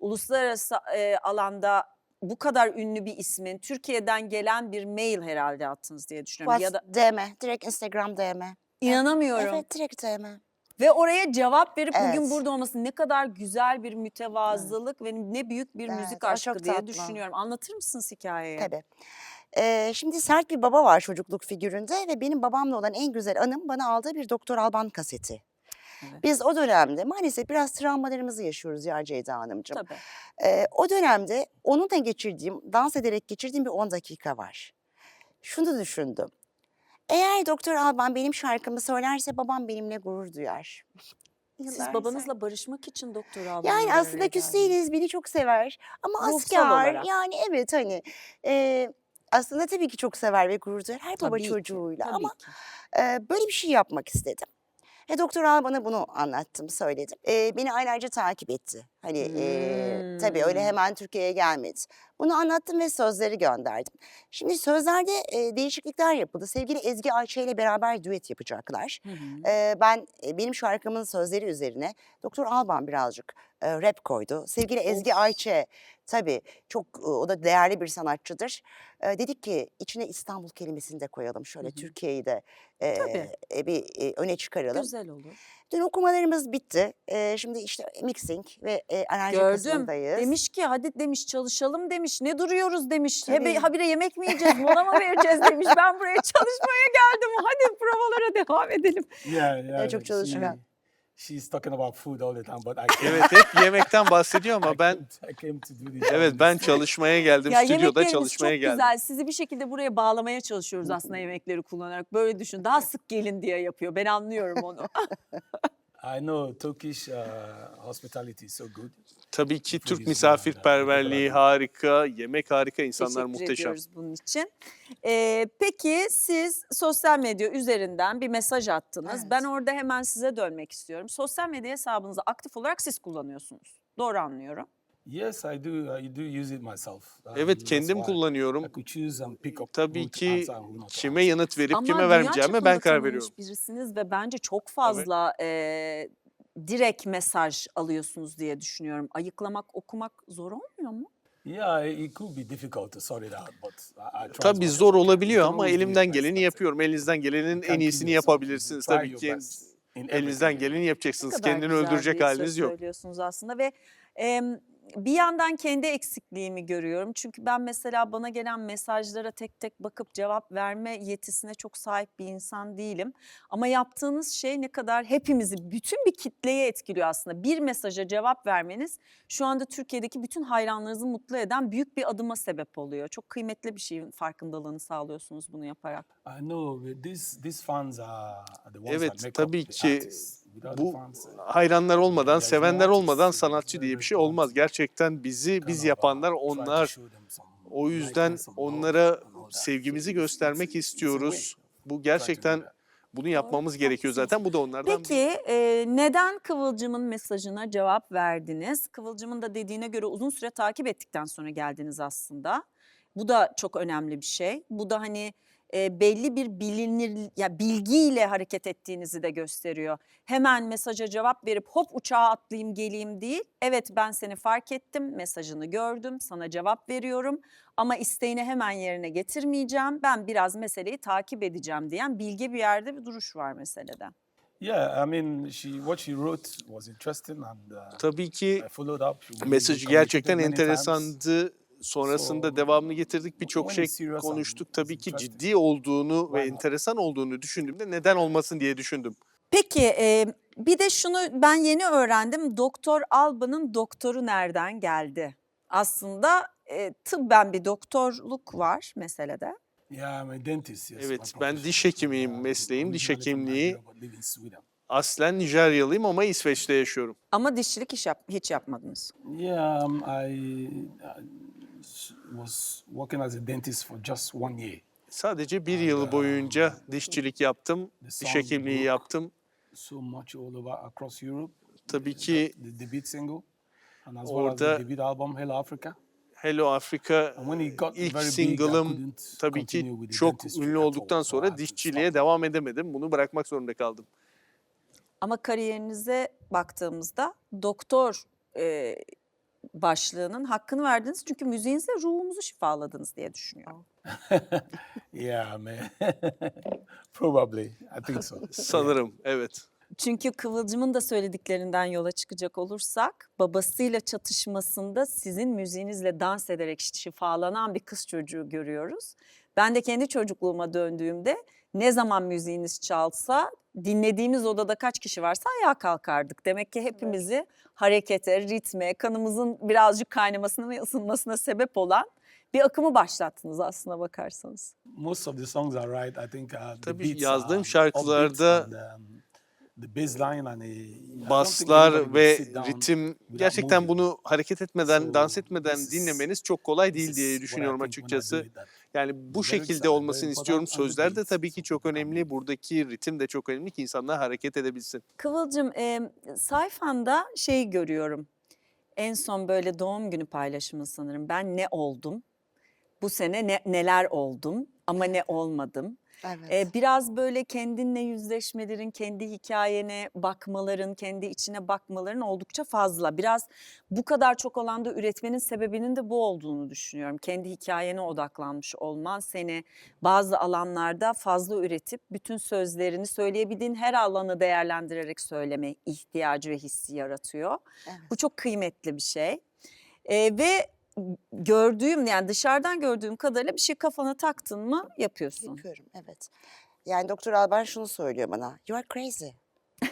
uluslararası e, alanda bu kadar ünlü bir ismin Türkiye'den gelen bir mail herhalde attınız diye düşünüyorum. Ya da DM, direkt Instagram DM. inanamıyorum. Evet, direkt DM. Ve oraya cevap verip bugün Evet. burada olması ne kadar güzel bir mütevazılık ve ne büyük bir Evet, müzik aşkı diye tatlı. düşünüyorum. Anlatır mısınız hikayeyi? Tabii. Ee, şimdi sert bir baba var çocukluk figüründe ve benim babamla olan en güzel anım bana aldığı bir Doktor Alban kaseti. Evet. Biz o dönemde maalesef biraz travmalarımızı yaşıyoruz ya Ceyda Hanımcığım. Tabii. Ee, o dönemde onunla geçirdiğim, dans ederek geçirdiğim bir 10 dakika var. Şunu düşündüm. Eğer Doktor Alban benim şarkımı söylerse babam benimle gurur duyar. Siz Yıllar babanızla barışmak için doktor aldınız. Yani aslında küs değiliz, beni çok sever. Ama Ruhsal asker, olarak. yani evet hani e, aslında tabii ki çok sever ve gurur duyar her baba Tabii ki, çocuğuyla. Tabii Ama ki. e, böyle bir şey yapmak istedim. E, doktor bana bunu anlattım, söyledim. E, beni aylarca takip etti. Hani e, tabii öyle Hmm. hemen Türkiye'ye gelmedi. Bunu anlattım ve sözleri gönderdim. Şimdi sözlerde e, değişiklikler yapıldı. Sevgili Ezgi Ayça ile beraber düet yapacaklar. Hı hı. Ee, ben e, benim şarkımın sözleri üzerine Doktor Alban birazcık e, rap koydu. Sevgili Ezgi Of. Ayçe tabii çok e, o da değerli bir sanatçıdır. E, dedik ki içine İstanbul kelimesini de koyalım. Şöyle. Türkiye'yi de e, Tabii. e, bir e, öne çıkaralım. Güzel olur. Dün okumalarımız bitti. E, şimdi işte mixing ve e, Gördüm. kısmındayız. Demiş ki hadi demiş çalışalım demiş. Ne duruyoruz demiş. Tabii. Hebe, habire yemek mi yiyeceğiz, mola mı vereceğiz demiş. Ben buraya çalışmaya geldim. Hadi provalara devam edelim. Yeah, yeah. çok çalışkan. She's talking about food all the time, but I Evet hep yemekten bahsediyor ama I ben came, I came to do this. evet ben çalışmaya geldim. Ya Stüdyoda yemekleriniz çalışmaya çok geldim. güzel. Sizi bir şekilde buraya bağlamaya çalışıyoruz aslında yemekleri kullanarak. Böyle düşün. Daha sık gelin diye yapıyor. Ben anlıyorum onu. I know Turkish uh, hospitality is so good. Tabii ki Türk is misafirperverliği harika, yemek harika, insanlar Teşekkür muhteşem. ediyoruz bunun için. Ee, peki siz sosyal medya üzerinden bir mesaj attınız. Evet. Ben orada hemen size dönmek istiyorum. Sosyal medya hesabınızı aktif olarak siz kullanıyorsunuz. Doğru anlıyorum. Yes, I do. I do use it myself. Evet that's kendim why kullanıyorum. I could choose and pick up Tabii to ki answer and who not to kime yanıt verip Ama kime dünya vermeyeceğime çapında ben karar tanınmış veriyorum. birisiniz ve bence çok fazla e, direkt mesaj alıyorsunuz diye düşünüyorum. Ayıklamak, okumak zor olmuyor mu? Yeah, it could be difficult to sort it out, but I, I Tabii zor olabiliyor ama elimden geleni yapıyorum. Elinizden gelenin en iyisini yapabilirsiniz tabii ki. Elinizden geleni yapacaksınız. Kendini öldürecek haliniz yok. söylüyorsunuz aslında ve bir yandan kendi eksikliğimi görüyorum. Çünkü ben mesela bana gelen mesajlara tek tek bakıp cevap verme yetisine çok sahip bir insan değilim. Ama yaptığınız şey ne kadar hepimizi, bütün bir kitleye etkiliyor aslında. Bir mesaja cevap vermeniz şu anda Türkiye'deki bütün hayranlarınızı mutlu eden büyük bir adıma sebep oluyor. Çok kıymetli bir şeyin farkındalığını sağlıyorsunuz bunu yaparak. I know these these fans are the ones Evet, that make tabii up the ki artists. Bu hayranlar olmadan, sevenler olmadan sanatçı diye bir şey olmaz. Gerçekten bizi biz yapanlar onlar. O yüzden onlara sevgimizi göstermek istiyoruz. Bu gerçekten bunu yapmamız gerekiyor zaten. Bu da onlardan. Peki e, neden Kıvılcım'ın mesajına cevap verdiniz? Kıvılcım'ın da dediğine göre uzun süre takip ettikten sonra geldiniz aslında. Bu da çok önemli bir şey. Bu da hani e, belli bir bilinir ya bilgiyle hareket ettiğinizi de gösteriyor. Hemen mesaja cevap verip hop uçağa atlayayım geleyim değil. Evet ben seni fark ettim, mesajını gördüm, sana cevap veriyorum ama isteğini hemen yerine getirmeyeceğim. Ben biraz meseleyi takip edeceğim diyen bilge bir yerde bir duruş var meselede. Yeah, I mean, she what she wrote was interesting, and uh, Tabii ki I followed up. Mesajı gerçekten enteresandı. Sonrasında So, devamını getirdik. Birçok şey konuştuk. Tabii ki ciddi olduğunu ve enteresan olduğunu düşündüğümde neden olmasın diye düşündüm. Peki e, bir de şunu ben yeni öğrendim. Doktor Alba'nın doktoru nereden geldi? Aslında e, tıbben bir doktorluk var meselede. Yeah, I'm a dentist. Yes, Evet, ben diş hekimiyim, mesleğim diş hekimliği. Aslen Nijeryalıyım ama İsveç'te yaşıyorum. Ama dişçilik iş yap, hiç yapmadınız. Yeah, um, I was working as a dentist for just one year. Sadece bir yıl boyunca dişçilik yaptım, diş hekimliği yaptım. so much all over across Europe. Tabii ki the debut single, and as well as the debut album Hello Africa. Hello Afrika And when it got ilk very big, I single'ım tabii ki çok ünlü olduktan sonra dişçiliğe devam edemedim. Bunu bırakmak zorunda kaldım. Ama kariyerinize baktığımızda doktor e, başlığının hakkını verdiniz. Çünkü müziğinizle ruhumuzu şifaladınız diye düşünüyorum. Yeah, man. Probably. I think so. Sanırım evet. Çünkü Kıvılcım'ın da söylediklerinden yola çıkacak olursak babasıyla çatışmasında sizin müziğinizle dans ederek şifalanan bir kız çocuğu görüyoruz. Ben de kendi çocukluğuma döndüğümde ne zaman müziğiniz çalsa dinlediğimiz odada kaç kişi varsa ayağa kalkardık. Demek ki hepimizi harekete, ritme, kanımızın birazcık kaynamasına ve ısınmasına sebep olan bir akımı başlattınız aslına bakarsanız. Most of the songs are right. I think uh, the Tabii beats yazdığım şarkılarda um, Baslar ve ritim gerçekten bunu hareket etmeden, dans etmeden dinlemeniz çok kolay değil diye düşünüyorum açıkçası. Yani bu şekilde olmasını istiyorum. Sözler de tabii ki çok önemli. Buradaki ritim de çok önemli ki insanlar hareket edebilsin. Kıvılcım e, sayfanda şey görüyorum. En son böyle doğum günü paylaşımı sanırım. Ben ne oldum? Bu sene ne, neler oldum ama ne olmadım. Evet. Biraz böyle kendinle yüzleşmelerin, kendi hikayene bakmaların, kendi içine bakmaların oldukça fazla. Biraz bu kadar çok alanda üretmenin sebebinin de bu olduğunu düşünüyorum. Kendi hikayene odaklanmış olman seni bazı alanlarda fazla üretip bütün sözlerini söyleyebildiğin her alanı değerlendirerek söyleme ihtiyacı ve hissi yaratıyor. Evet. Bu çok kıymetli bir şey. E, ve gördüğüm yani dışarıdan gördüğüm kadarıyla bir şey kafana taktın mı yapıyorsun. Yapıyorum evet. Yani Doktor Alban şunu söylüyor bana. You are crazy.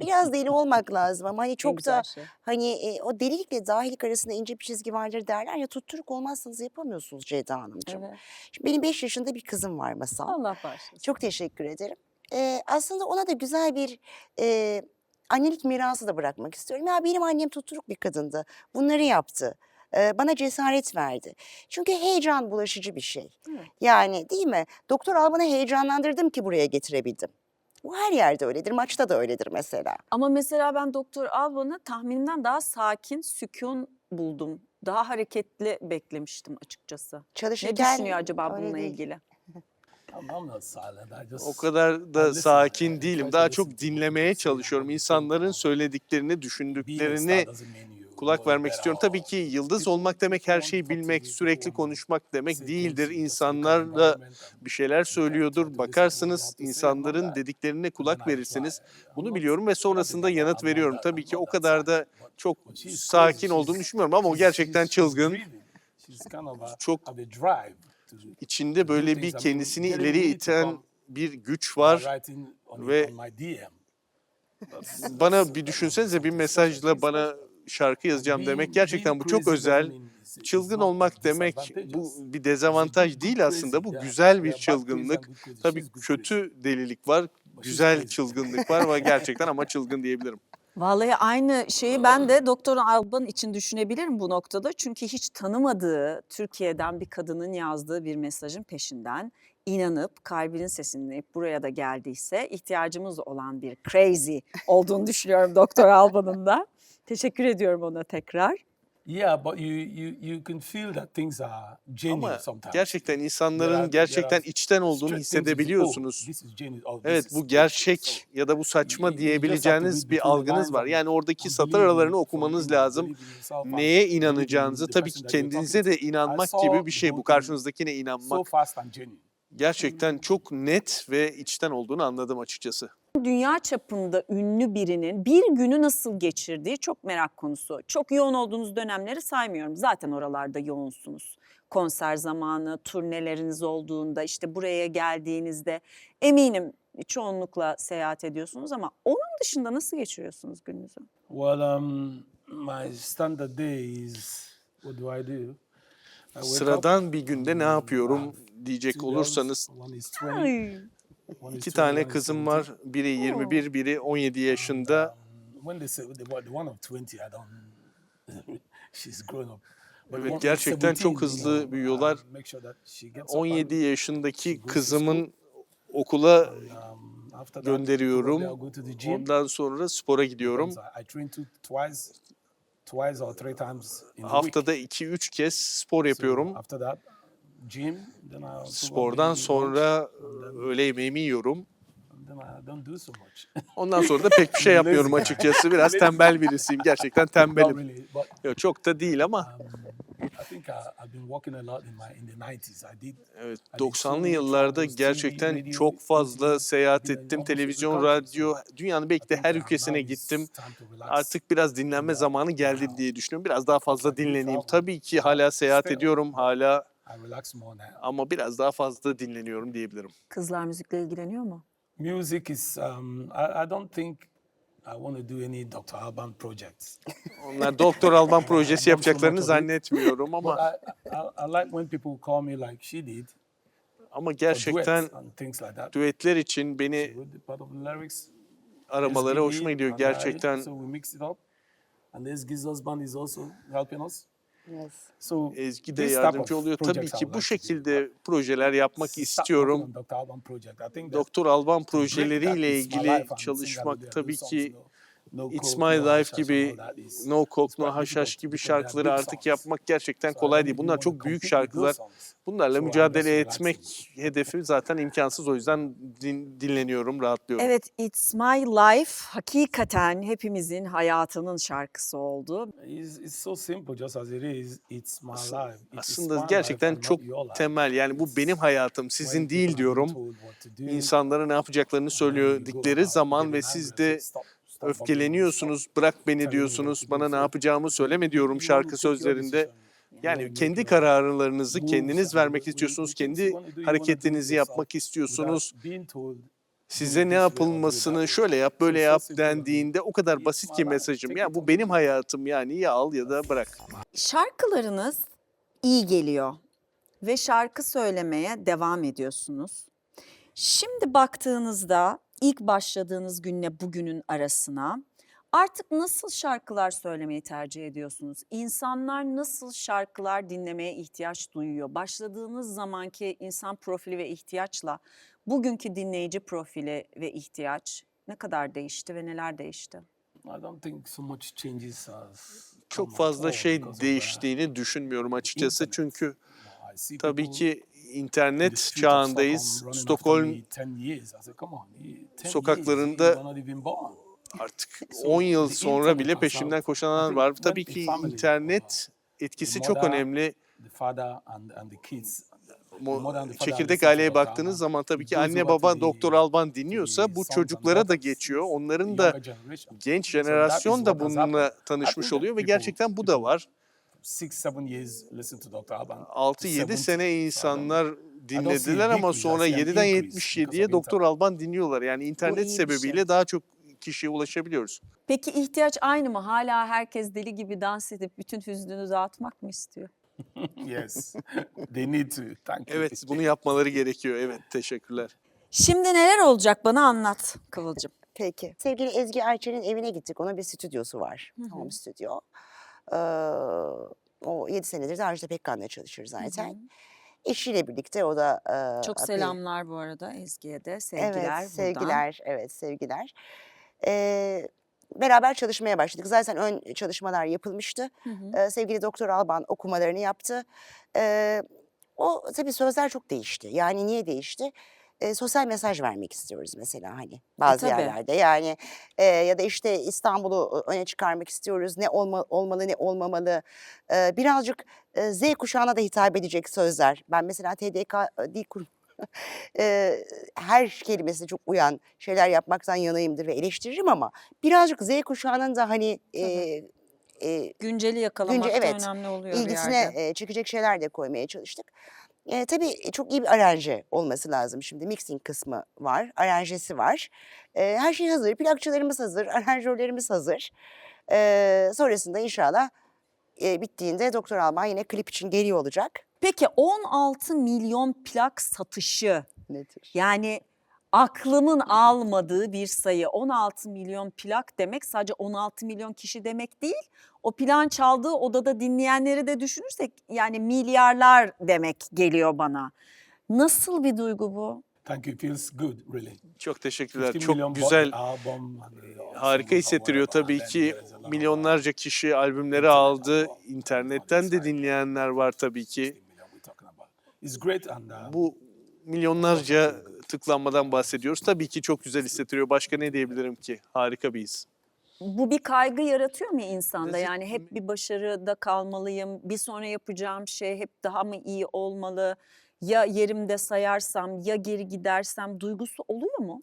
Biraz deli olmak lazım ama hani çok da şey. hani e, o delilikle dahilik arasında ince bir çizgi vardır derler ya tutturuk olmazsanız yapamıyorsunuz Ceyda Hanımcığım. Evet. Şimdi benim 5 yaşında bir kızım var Masal. Allah bağışlasın. Çok teşekkür ederim. Ee, aslında ona da güzel bir e, annelik mirası da bırakmak istiyorum. Ya benim annem tutturuk bir kadındı. Bunları yaptı. Bana cesaret verdi. Çünkü heyecan bulaşıcı bir şey. Evet. Yani değil mi? Doktor Alban'ı heyecanlandırdım ki buraya getirebildim. Bu her yerde öyledir. Maçta da öyledir mesela. Ama mesela ben Doktor Alban'ı tahminimden daha sakin, sükun buldum. Daha hareketli beklemiştim açıkçası. Ne Çalışırken düşünüyor acaba bununla değil. ilgili? I just O kadar da sakin değilim. Daha çok dinlemeye çalışıyorum. İnsanların söylediklerini, düşündüklerini kulak vermek istiyorum. or Tabii ki yıldız olmak demek her şeyi bilmek, sürekli konuşmak demek değildir. environment and bir şeyler söylüyordur. Bakarsınız insanların dediklerine kulak verirsiniz. Bunu biliyorum ve sonrasında yanıt veriyorum. Tabii ki o kadar da çok sakin olduğunu düşünmüyorum ama o gerçekten çılgın. Çok içinde böyle bir kendisini ileri iten bir güç var. ve- Bana bir düşünsenize bir mesajla bana şarkı yazacağım demek gerçekten bu çok özel. Çılgın olmak demek bu bir dezavantaj değil aslında. Bu güzel bir çılgınlık. Tabii kötü delilik var, güzel çılgınlık var ama gerçekten ama çılgın diyebilirim. Vallahi aynı şeyi ben de Doktor Alban için düşünebilirim bu noktada. Çünkü hiç tanımadığı Türkiye'den bir kadının yazdığı bir mesajın peşinden inanıp kalbinin sesini dinleyip buraya da geldiyse ihtiyacımız olan bir crazy olduğunu düşünüyorum Doktor Alban'ın da. Teşekkür ediyorum ona tekrar. Yeah, but you you you can feel that things are genuine Ama sometimes. gerçekten There insanların are- gerçekten there are içten olduğunu things you hissedebiliyorsunuz. "Oh, this is genuine, oh, this Evet is bu bullshit." gerçek ya da bu saçma diyebileceğiniz bir algınız var. Yani oradaki satır aralarını okumanız lazım. Neye inanacağınızı tabii ki kendinize de inanmak gibi bir şey. Bu karşınızdakine inanmak gerçekten çok net ve içten olduğunu anladım açıkçası. Dünya çapında ünlü birinin bir günü nasıl geçirdiği çok merak konusu. Çok yoğun olduğunuz dönemleri saymıyorum. Zaten oralarda yoğunsunuz. Konser zamanı, turneleriniz olduğunda, işte buraya geldiğinizde eminim çoğunlukla seyahat ediyorsunuz ama onun dışında nasıl geçiriyorsunuz gününüzü? Well, um, my standard day is what do I do? Sıradan bir günde ne um, yapıyorum have diyecek olursanız girls, one is 20, Ay, one is iki 20, tane kızım 17. var. Biri 21, biri 17 yaşında. Um, when they say the, one- the one of 20, I don't. she's grown up. But Evet, gerçekten çok 17, hızlı know, büyüyorlar. I make sure that she gets up 17 and- yaşındaki kızımın okula um, gönderiyorum. Ondan sonra spora gidiyorum. Haftada 2-3 kez spor yapıyorum. Spordan sonra e, öğle yemeğimi yiyorum. Ondan sonra da pek bir şey yapmıyorum açıkçası. Biraz tembel birisiyim. Gerçekten tembelim. Yok, çok da değil ama um, I think I, I've been working a lot in my in the 90s. I did evet I did so 90'lı many yıllarda gerçekten çok fazla seyahat ettim. Televizyon, radyo, dünyanın belki de her ülkesine gittim. Artık biraz dinlenme Yeah. zamanı geldi diye düşünüyorum. Biraz daha fazla dinleneyim. Tabii ki hala seyahat ediyorum. Hala Relax more now. ama biraz daha fazla dinleniyorum diyebilirim. Kızlar müzikle ilgileniyor mu? Music is um, I, I don't think I want to do any Dr. Alban projects. Onlar doktor Alban projesi yapacaklarını zannetmiyorum But ama I, I, I like when people call me like she did. ama gerçekten duets and things like that. düetler için beni wrote the part of the lyrics. aramaları hoşuma gidiyor and I, gerçekten. So we mix it up. And Ezgi's husband is also helping us. Yes. So Ezgi de yardımcı oluyor. Tabii ki bu şekilde projeler yapmak istiyorum. Doktor Alban projeleriyle ilgili çalışmak tabii ki It's My no Life gibi, No Coke, No Haşhaş gibi şarkıları artık yapmak gerçekten kolay değil. Bunlar çok büyük şarkılar. Bunlarla mücadele etmek hedefi zaten imkansız. O yüzden din- dinleniyorum, rahatlıyorum. Evet, It's My Life hakikaten hepimizin hayatının şarkısı oldu. It's, it's so simple just as it is. It's my Aslında- life. It is Aslında my gerçekten life çok temel. Yani bu benim hayatım, sizin değil diyorum. İnsanlara ne yapacaklarını söyledikleri zaman ve siz de say, "Stop, stop bothering me, stop öfkeleniyorsunuz, bırak beni diyorsunuz, to do." bana ne yapacağımı söyleme diyorum şarkı sözlerinde. Yani kendi kararlarınızı kendiniz vermek istiyorsunuz, kendi hareketinizi yapmak istiyorsunuz. Size "Do ne yapılmasını şöyle yap, way." böyle yap dendiğinde o kadar basit ki mesajım. Ya bu benim hayatım yani ya al ya da bırak. Şarkılarınız iyi geliyor ve şarkı söylemeye devam ediyorsunuz. Şimdi baktığınızda ilk başladığınız günle bugünün arasına artık nasıl şarkılar söylemeyi tercih ediyorsunuz? İnsanlar nasıl şarkılar dinlemeye ihtiyaç duyuyor? Başladığınız zamanki insan profili ve ihtiyaçla bugünkü dinleyici profili ve ihtiyaç ne kadar değişti ve neler değişti? I don't think so much changes has Çok fazla şey değiştiğini düşünmüyorum açıkçası. Çünkü tabii ki internet çağındayız. Stockholm running after Stockholm me 10 years. I said, "Come on, you- 10 years, sokaklarında you were not even born." artık So 10 yıl sonra bile peşimden koşanlar var. Tabii ki internet etkisi çok önemli. Çekirdek aileye baktığınız zaman tabii ki anne baba Doktor Alban dinliyorsa bu çocuklara da geçiyor. Onların da genç jenerasyon da bununla tanışmış oluyor ve gerçekten bu da var. Six, seven years listen to Dr. Alban. 6-7 70. sene insanlar dinlediler ama sonra see an 7'den increase 77'ye because of Doktor. Alban dinliyorlar. Yani internet bir şey. sebebiyle daha çok kişiye ulaşabiliyoruz. Peki ihtiyaç aynı mı? Hala herkes deli gibi dans edip bütün hüznünü dağıtmak mı istiyor? yes, they need to. Thank you. Evet bunu yapmaları gerekiyor. Evet teşekkürler. Şimdi neler olacak bana anlat Kıvılcım. Peki. Sevgili Ezgi Erçel'in evine gittik. Onun bir stüdyosu var. Home stüdyo. Ee, o 7 senedir de Ajda Pekkan'la çalışır zaten. Eşiyle birlikte o da... e, Çok selamlar bu arada Ezgi'ye de. Sevgiler Evet, buradan. sevgiler. Evet, sevgiler. Ee, beraber çalışmaya başladık. Zaten ön çalışmalar yapılmıştı. Hı hı. Ee, sevgili Doktor Alban okumalarını yaptı. Ee, o tabii sözler çok değişti. Yani niye değişti? Ee, sosyal mesaj vermek istiyoruz mesela hani bazı E, tabii. yerlerde. Yani e, ya da işte İstanbul'u öne çıkarmak istiyoruz. Ne olma, olmalı ne olmamalı. Ee, birazcık e, Z kuşağına da hitap edecek sözler. Ben mesela TDK Dil Kurum Eee, her kelimesine çok uyan şeyler yapmaktan yanayımdır ve eleştiririm ama birazcık Z kuşağının da hani eee, eee, Günceli yakalamak Günce- da evet, önemli oluyor bir ilgisine yerde. eee, çekecek şeyler de koymaya çalıştık. Eee tabii çok iyi bir aranje olması lazım şimdi. Mixing kısmı var, aranjesi var. Eee, her şey hazır, plakçılarımız hazır, aranjörlerimiz hazır. Eee, sonrasında inşallah eee, bittiğinde Doktor Alman yine klip için geliyor olacak. Peki 16 milyon plak satışı Nedir? yani aklımın almadığı bir sayı 16 milyon plak demek sadece 16 milyon kişi demek değil. O plan çaldığı odada dinleyenleri de düşünürsek yani milyarlar demek geliyor bana. Nasıl bir duygu bu? Thank you. Feels good, really. Çok teşekkürler. 50 million Çok güzel, uh, harika hissettiriyor tabii ki. Milyonlarca kişi albümleri aldı. İnternetten de dinleyenler var tabii 60 ki. Bu Milyonlarca tıklanmadan bahsediyoruz. Tabii ki çok güzel hissettiriyor. Başka ne diyebilirim ki? Harika bir his. Bu bir kaygı yaratıyor mu insanda? Yani hep bir başarıda kalmalıyım, bir sonra yapacağım şey hep daha mı iyi olmalı? Ya yerimde sayarsam, ya geri gidersem duygusu oluyor mu?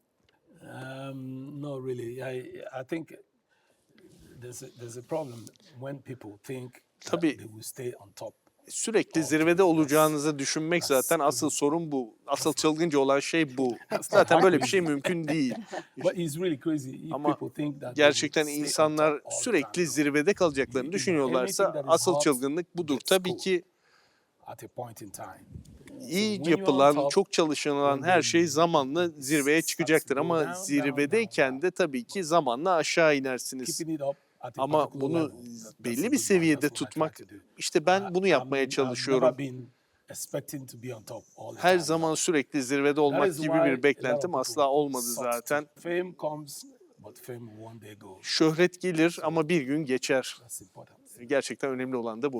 Um, no, really. I I think there's a, there's a problem when people think that Tabii. they will stay on top. Sürekli zirvede olacağınızı düşünmek zaten asıl sorun bu. Asıl çılgınca olan şey bu. Zaten böyle bir şey mümkün değil. Ama Gerçekten insanlar sürekli zirvede kalacaklarını düşünüyorlarsa asıl çılgınlık budur. Tabii ki iyi yapılan, çok çalışılan her şey zamanla zirveye çıkacaktır ama zirvedeyken de tabii ki zamanla aşağı inersiniz. Ama bunu belli bir seviyede tutmak işte ben bunu yapmaya çalışıyorum. Her zaman sürekli zirvede olmak gibi bir beklentim asla olmadı zaten. Şöhret gelir ama bir gün geçer. Gerçekten önemli olan da bu.